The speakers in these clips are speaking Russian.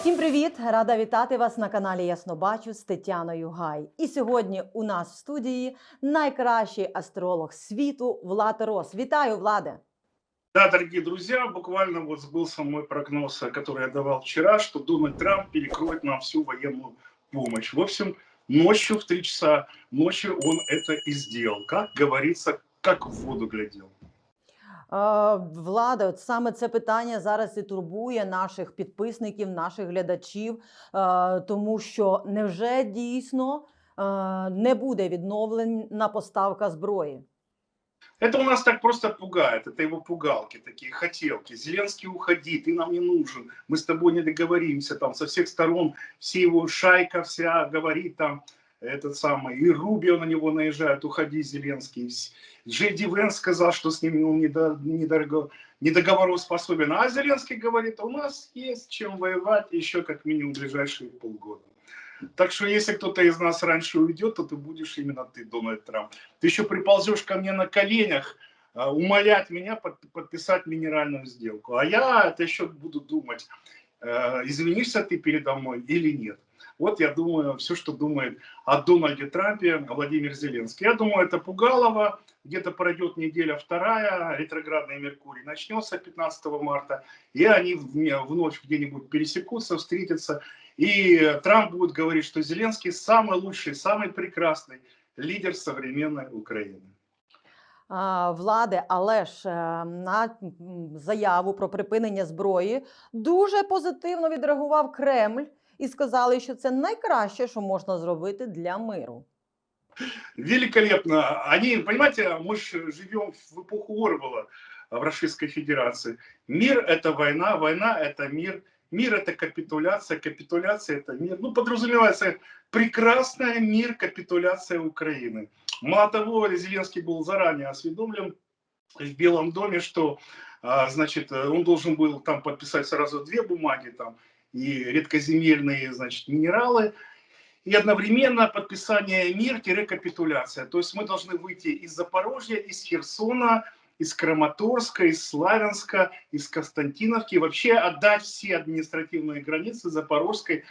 Всім привіт! Рада вітати вас на каналі Яснобачу з Тетяною Гай. І сьогодні у нас в студії найкращий астролог світу Влад Рос. Вітаю, Владе! Да, дорогие друзья, буквально вот сбылся мой прогноз, э, который я давал вчера, что Дональд Трамп перекроет нам всю военную помощь. В общем, ночью в 3 часа ночи он это и сделал. Как говорится, как в воду глядел. Е, Влада, от саме це питання зараз і турбує наших підписників, наших глядачів, е, тому що невже дійсно е, не буде відновлена поставка зброї? Это у нас так просто пугает, это его пугалки, такие хотелки. Зеленский, уходи, ты нам не нужен, мы с тобой не договоримся, там со всех сторон, все его шайка вся говорит там, этот самый, и Рубио на него наезжает, уходи, Зеленский. Вс- Джей Венс сказал, что с ним он недо- недорого- недоговороспособен, а Зеленский говорит, у нас есть чем воевать еще как минимум ближайшие полгода. Так что если кто-то из нас раньше уйдет, то ты будешь именно ты, Дональд Трамп. Ты еще приползешь ко мне на коленях, а, умолять меня под- подписать минеральную сделку. А я это еще буду думать, э, извинишься ты передо мной или нет. Вот я думаю, все, что думает о Дональде Трампе Владимир Зеленский. Я думаю, это Пугалова, где-то пройдет неделя вторая, ретроградный Меркурий начнется 15 марта, и они вновь где-нибудь пересекутся, встретятся, и Трамп будет говорить, что Зеленский самый лучший, самый прекрасный лидер современной Украины. А, Владе, але ж на заяву про припинення зброї дуже позитивно відреагував Кремль і сказали, що це найкраще, що можна зробити для миру. Великолепно. Они, понимаете, мы же живем в эпоху Орвала в Российской Федерации. Мир – это война, война – это мир, мир – это капитуляция, капитуляция – это мир. Ну, подразумевается прекрасная мир, капитуляция Украины. Мало того, Зеленский был заранее осведомлен в Белом доме, что, а, значит, он должен был там подписать сразу две бумаги, там, и редкоземельные, значит, минералы, и одновременно подписание мир-капитуляция. То есть мы должны выйти из Запорожья, из Херсона, из Краматорска, из Славянска, из Константиновки, вообще отдать все административные границы Запорожской,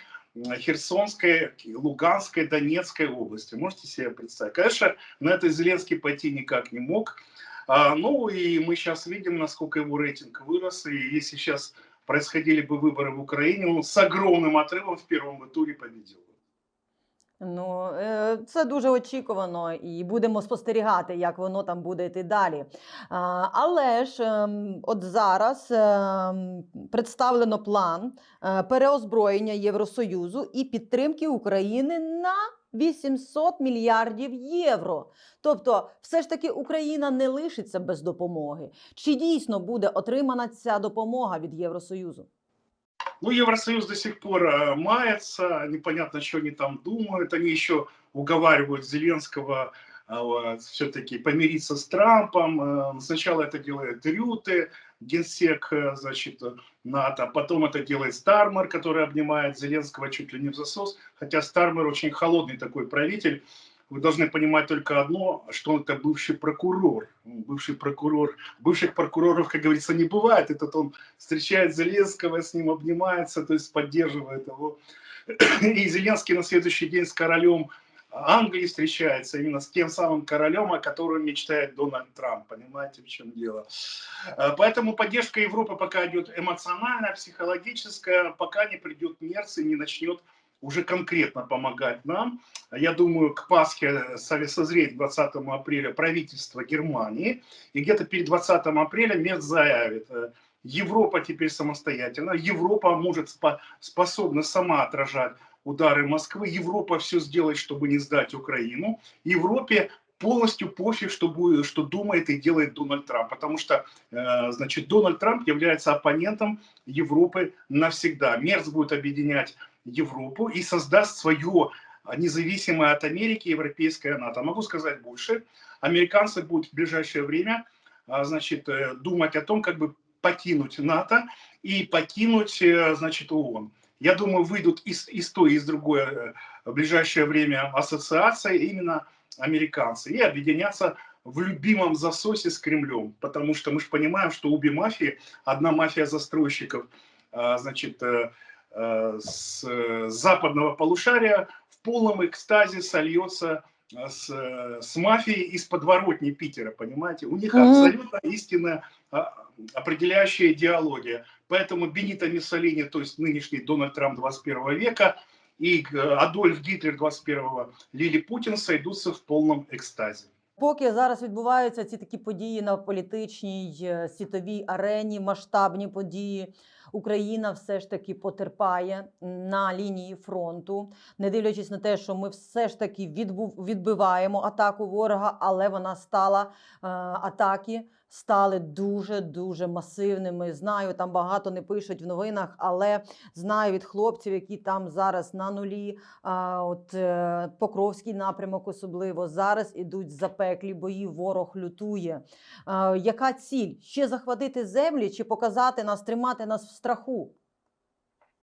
Херсонской, Луганской, Донецкой области. Можете себе представить? Конечно, на это Зеленский пойти никак не мог. А, ну и мы сейчас видим, насколько его рейтинг вырос. И если сейчас происходили бы выборы в Украине, он с огромным отрывом в первом туре победил. Ну, е, це дуже очікувано, і будемо спостерігати, як воно там буде йти далі. Але ж ем, от зараз ем, представлено план е, переозброєння Євросоюзу і підтримки України на 800 мільярдів євро. Тобто, все ж таки Україна не лишиться без допомоги. Чи дійсно буде отримана ця допомога від Євросоюзу? Ну, Евросоюз до сих пор э, мается, непонятно, что они там думают. Они еще уговаривают Зеленского все-таки помириться с Трампом. Э, Сначала это делает Рюте, генсек, э, значит, НАТО. Потом это делает Стармер, который обнимает Зеленского чуть ли не в засос. Хотя Стармер очень холодный такой правитель. Вы должны понимать только одно, что он это бывший прокурор. Бывший прокурор. Бывших прокуроров, как говорится, не бывает. Этот он встречает Зеленского, с ним обнимается, то есть поддерживает его. И Зеленский на следующий день с королем Англии встречается именно с тем самым королем, о котором мечтает Дональд Трамп. Понимаете, в чем дело? Э, Поэтому поддержка Европы пока идет эмоциональная, психологическая, пока не придет Мерц и не начнет уже конкретно помогать нам. Я думаю, к Пасхе со- созреет 20 апреля правительство Германии, и где-то перед 20 апреля Мерц заявит, э, Европа теперь самостоятельна, Европа может спо- способна сама отражать удары Москвы, Европа все сделает, чтобы не сдать Украину, Европе полностью пофиг, что, будет, что думает и делает Дональд Трамп, потому что, э, значит, Дональд Трамп является оппонентом Европы навсегда. Мерц будет объединять Европу и создаст свое независимое от Америки европейское НАТО. Могу сказать больше. Американцы будут в ближайшее время а, значит, э, думать о том, как бы покинуть НАТО и покинуть, э, значит, ООН. Я думаю, выйдут из, из той, и из другой э, в ближайшее время ассоциации именно американцы и объединятся в любимом засосе с Кремлем, потому что мы же понимаем, что обе мафии, одна мафия застройщиков, а, значит, с э, западного полушария в полном экстазе сольется э, с, э, с мафией из подворотни Питера, понимаете? У них Мгм. абсолютно истинная а, определяющая идеология. Поэтому Бенито Муссолини, то есть нынешний Дональд Трамп 21 века, и э, Адольф Гитлер 21-го, Лили Путин сойдутся в полном экстазе. Поки зараз відбуваються ці такі події на політичній е, світовій арені, масштабні події, Україна все ж таки потерпає на лінії фронту, не дивлячись на те, що ми все ж таки відбув, відбиваємо атаку ворога, але вона стала е, атаки. Стали дуже дуже масивними. Знаю, там багато не пишуть в новинах, але знаю від хлопців, які там зараз на нулі. А, от е, Покровський напрямок, особливо зараз ідуть запеклі бої. Ворог лютує. А, яка ціль? Ще захватити землі чи показати нас, тримати нас в страху?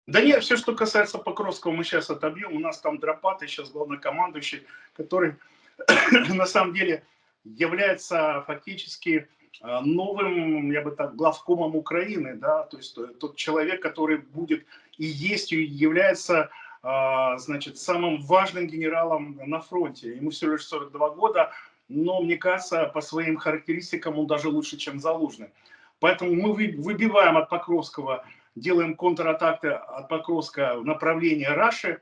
Да нет, все, что касается Покровского, мы сейчас отобьем. У нас там Дропатый, сейчас главнокомандующий, который на самом деле является фактически э, новым, я бы так, главкомом Украины, да, то есть э, тот человек, который будет и есть, и является, э, значит, самым важным генералом на фронте. Ему всего лишь 42 года, но, мне кажется, по своим характеристикам он даже лучше, чем Залужный. Поэтому мы вы- выбиваем от Покровского делаем контратаки от Покровска в направлении Раши,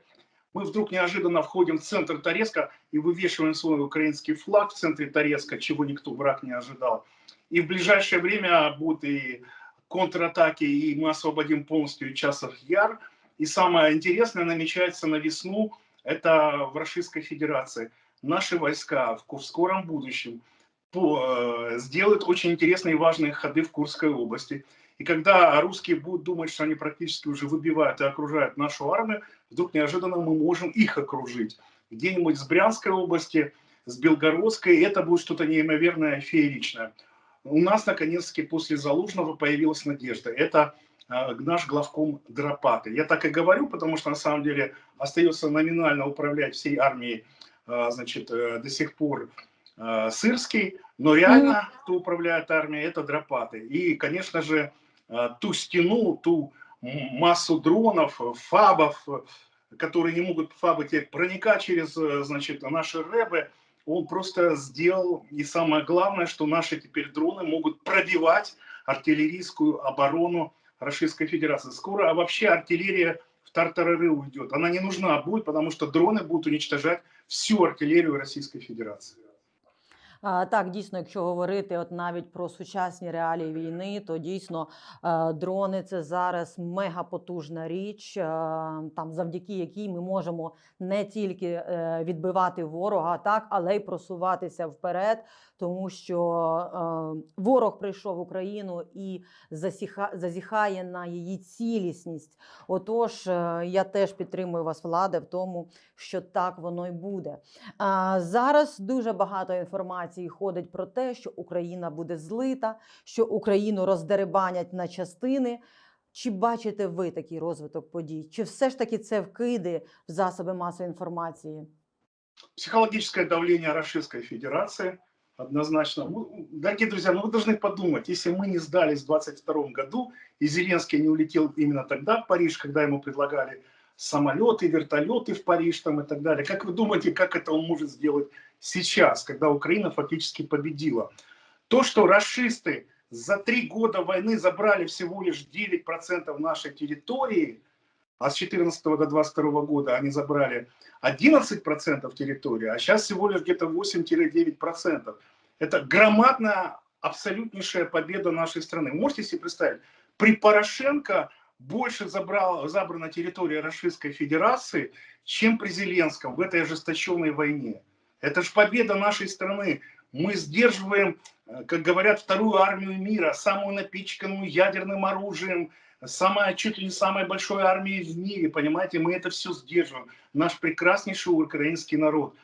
мы вдруг неожиданно входим в центр Торецка и вывешиваем свой украинский флаг в центре Торецка, чего никто враг не ожидал. И в ближайшее время будут и контратаки, и мы освободим полностью Часов Яр. И самое интересное намечается на весну, это в Российской Федерации. Наши войска в скором будущем сделают очень интересные и важные ходы в Курской области. И когда русские будут думать, что они практически уже выбивают и окружают нашу армию, вдруг неожиданно мы можем их окружить. Где-нибудь с Брянской области, с Белгородской, это будет что-то неимоверное, фееричное. У нас, наконец-таки, после Залужного появилась надежда. Это э, наш главком Дропаты. Я так и говорю, потому что на самом деле остается номинально управлять всей армией э, значит, э, до сих пор э, Сырский, но реально кто управляет армией, это Дропаты. И, конечно же, э, ту стену, ту массу дронов, фабов, которые не могут фабы теперь проникать через, э, значит, наши рэбы, он просто сделал, и самое главное, что наши теперь дроны могут пробивать артиллерийскую оборону Российской Федерации. Скоро а вообще артиллерия в тартарары уйдет. Она не нужна будет, потому что дроны будут уничтожать всю артиллерию Российской Федерации. Так, дійсно, якщо говорити от навіть про сучасні реалії війни, то дійсно е, дрони це зараз мегапотужна річ, е, там завдяки якій ми можемо не тільки е, відбивати ворога, так, але й просуватися вперед, тому що ворог прийшов в Україну і засіха, зазіхає на її цілісність. Отож, я теж підтримую вас, влади, в тому, що так воно й буде. Зараз дуже багато інформації ходить про те, що Україна буде злита, що Україну роздеребанять на частини. Чи бачите ви такий розвиток подій? Чи все ж таки це вкиди в засоби масової інформації? Психологическое давление Российской Федерации однозначно. Ну, Дорогие друзья, ну вы должны подумать, если мы не сдались в 22 году, и Зеленский не улетел именно тогда в Париж, когда ему предлагали самолеты, вертолеты в Париж там и так далее. Как вы думаете, как это он может сделать сейчас, когда Украина фактически победила? То, что расисты за три года войны забрали всего лишь 9% нашей территории, а с 14 до 22 года они забрали 11% территории, а сейчас всего лишь где-то 8-9%. Это громадная, абсолютнейшая победа нашей страны. Можете себе представить, при Порошенко больше забрал, забрана территория Российской Федерации, чем при Зеленском в этой ожесточенной войне. Это же победа нашей страны. Мы сдерживаем, э, как говорят, вторую армию мира, самую напичканную ядерным оружием, самая, чуть ли не самой большой армией в мире, понимаете, мы это все сдерживаем. Наш прекраснейший украинский народ.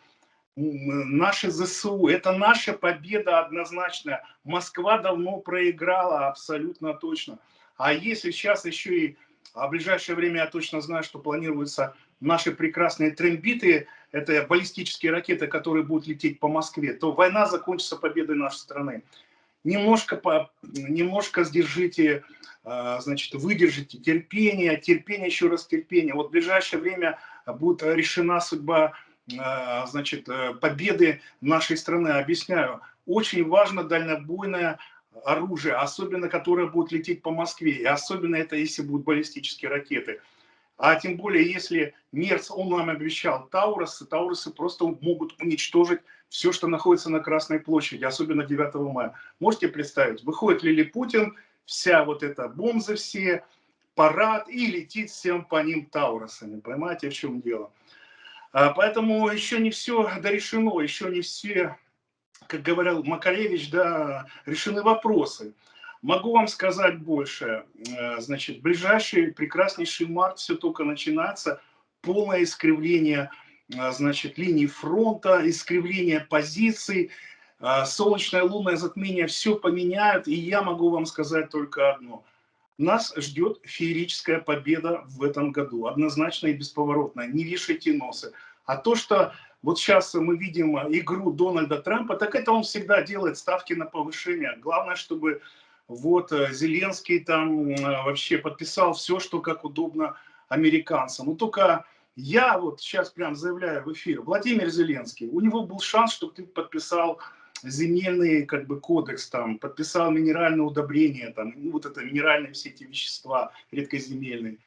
М, Наши ЗСУ, это наша победа однозначная. Москва давно проиграла, абсолютно точно. А если сейчас еще и а в ближайшее время я точно знаю, что планируются наши прекрасные трембиты, это баллистические ракеты, которые будут лететь по Москве, то война закончится победой нашей страны. немножко, по, немножко сдержите, а, значит, выдержите терпение, терпение, еще раз терпение. Вот в ближайшее время будет решена судьба, а, значит, э, победы нашей страны. Объясняю, очень важно дальнобойное оружие, особенно которое будет лететь по Москве, и особенно это, если будут баллистические ракеты. А тем более, если Мерц, он нам обещал Таурусы, Таурусы просто могут уничтожить все, что находится на Красной площади, особенно 9 мая. Можете представить, выходит Лилипутин, вся вот эта бомзы все, парад, и летит всем по ним Таурусами. Понимаете, в чем дело? А, Поэтому еще не все дорешено, еще не все, как говорил Макаревич, да, решены вопросы. Могу вам сказать больше. Э, Значит, ближайший прекраснейший март все только начинается. Полное искривление э, значит, линии фронта, искривление позиций, э, солнечное лунное затмение все поменяют. И я могу вам сказать только одно. Нас ждет феерическая победа в этом году. Однозначно и бесповоротно. Не вешайте носы. А то, что вот сейчас мы видим игру Дональда Трампа, так это он всегда делает ставки на повышение. Главное, чтобы вот э, Зеленский там э, вообще подписал все, что как удобно американцам. Ну только я вот сейчас прям заявляю в эфир, Владимир Зеленский, у него был шанс, чтобы ты подписал земельный как бы кодекс, там, подписал минеральное удобрение, там, ну, вот это минеральные все эти вещества редкоземельные.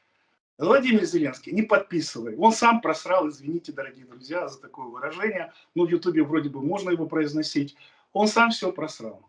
Владимир Зеленский, не подписывай. Он сам просрал, извините, дорогие друзья, за такое выражение. Ну, в Ютубе вроде бы можно его произносить. Он сам все просрал.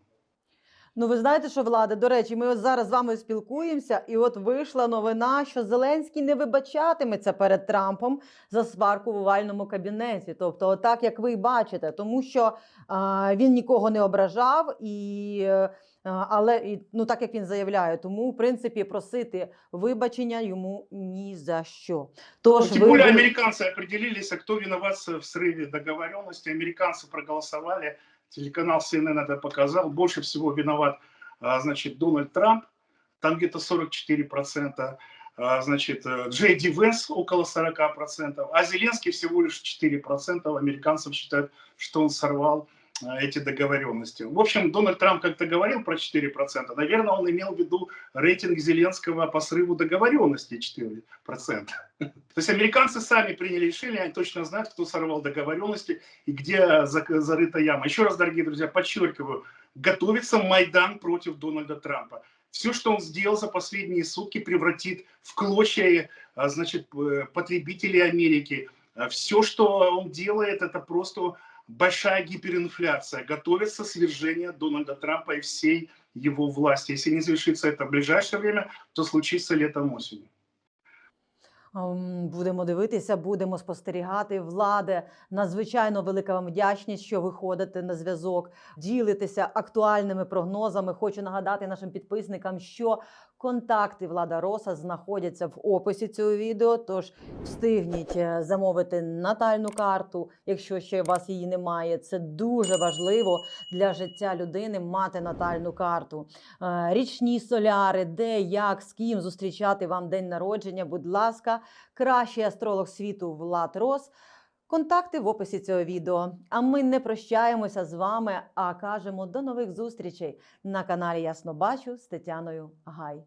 Ну, ви знаєте, що влада, до речі, ми от зараз з вами спілкуємося, і от вийшла новина, що Зеленський не вибачатиметься перед Трампом за сварку в овальному кабінеті. Тобто, отак, як ви й бачите, тому що а, він нікого не ображав, і, е, а, але і, ну, так як він заявляє, тому в принципі просити вибачення йому ні за що. Тож Тем ви более були- американцы определились, а кто виноват в срыве договоренности. Американцы проголосовали, телеканал CNN это показал. Больше всего виноват, а, значит, Дональд Трамп, там где-то 44%. а, Значит, э, Джей Ди Венс около 40%, а Зеленский всего лишь 4% американцев считают, что он сорвал эти договоренности. В общем, Дональд Трамп как-то говорил про 4%. Наверное, он имел в виду рейтинг Зеленского по срыву договоренности 4%. То есть американцы сами приняли решение, они точно знают, кто сорвал договоренности и где зарыта яма. Еще раз, дорогие друзья, подчеркиваю, готовится Майдан против Дональда Трампа. Все, что он сделал за последние сутки, превратит в клочья а, значит, э, потребителей Америки. Все, что он делает, это просто большая гиперинфляция. Готовится свержение Дональда Трампа и всей его власти. Если не завершится это в ближайшее время, то случится летом осенью. Ем, Будемо дивитися, будемо спостерігати. Владе, надзвичайно велика вам вдячність, що ви ходите на зв'язок, ділитеся актуальними прогнозами. Хочу нагадати нашим підписникам, що контакти Влада Роса знаходяться в описі цього відео. Тож встигніть е, замовити натальну карту, якщо ще у вас її немає. Це дуже важливо для життя людини мати натальну карту. Е, Річні соляри, де, як, з ким зустрічати вам день народження. Будь ласка, кращий астролог світу Влад Рос. Контакти в описі цього відео. А ми не прощаємося з вами, а кажемо до нових зустрічей на каналі Ясно Бачу з Тетяною Гай.